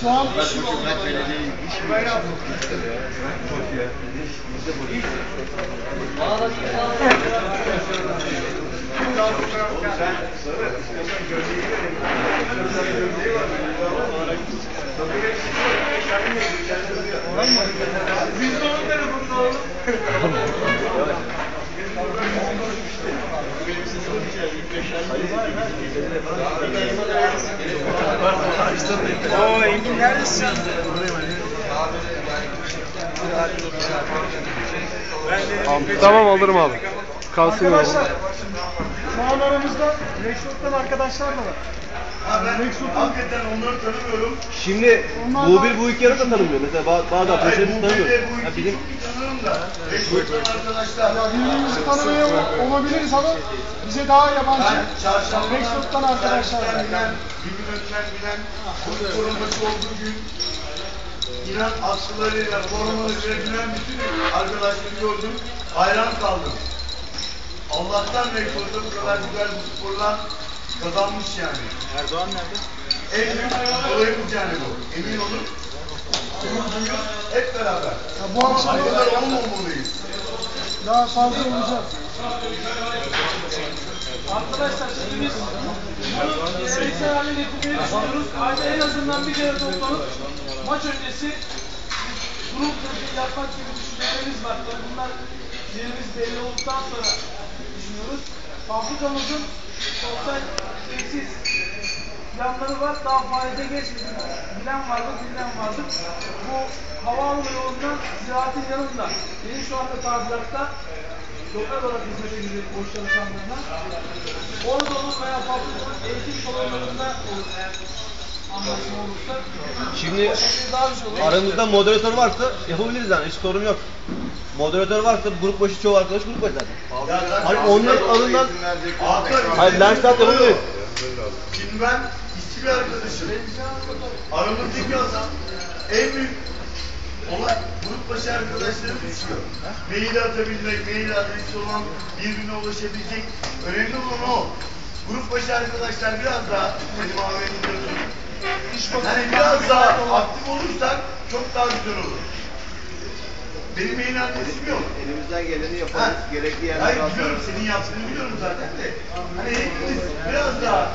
Şu an Biz de onun telefonunu alalım. Oo Engin neredesin? Tamam alırım abi. Kalsın arkadaşlar şu an aramızda Rexrock'tan arkadaşlar da var. Hakikaten onları tanımıyorum. Şimdi Onlar bir bu iki yarı da tanımıyor. Mesela bazı, bazı Hayır, arkadaşlarımız bu tanımıyor. bir bu iki bizim çok iyi tanırım da. Arkadaşlar. Ya birbirimizi tanımıyor olabiliriz ama bize daha yabancı Ben çarşamba arkadaşlar var. bilen, bir gün önceden bilen, bu korunması olduğu gün İnan askılarıyla, korumalarıyla bilen bütün arkadaşları gördüm. Hayran kaldım. Allah'tan Reşit'te bu kadar güzel bu sporlar kazanmış yani. Erdoğan nerede? En büyük olayımız yani bu. Emin olun. Gurur duyuyoruz hep beraber. Ya bu akşam kadar olmamalıyız. daha fazla olacak. Arkadaşlar şimdi biz bunu geleneksel hale getirmeyi düşünüyoruz. Ayda en azından bir kere toplanıp maç öncesi grup yapmak gibi düşüncelerimiz var. Tabii bunlar yerimiz belli olduktan sonra düşünüyoruz. Fabrikamızın sosyal tesis yanları var. Daha faaliyete geçmedi. Bilen vardı, bilen vardı. Bu havaalanı yolundan ziraatin yanında. Benim şu anda tadilatta lokal olarak hizmete girecek boş çalışanlarına. Orada veya fabrikanın eğitim salonlarında anlaşma olursa. Şimdi aramızda moderatör varsa yapabiliriz yani hiç sorun yok. Moderatör varsa grup başı çoğu arkadaş grup başı zaten. Hani onların alından Hayır lunch saat yapabiliriz. Şimdi ben işçi bir arkadaşım. Aramızdaki adam en büyük olay grup başı arkadaşları düşüyor. Mail atabilmek, mail adresi olan birbirine ulaşabilecek. Önemli olan o. Grup başı arkadaşlar biraz daha abinin diyorsun. Yani biraz daha aktif olursak çok daha güzel olur. Benim mail adresim yok. Elimizden geleni Ha. Gerekli Hayır biliyorum senin yaptığını biliyorum zaten de. Hani hepimiz biraz daha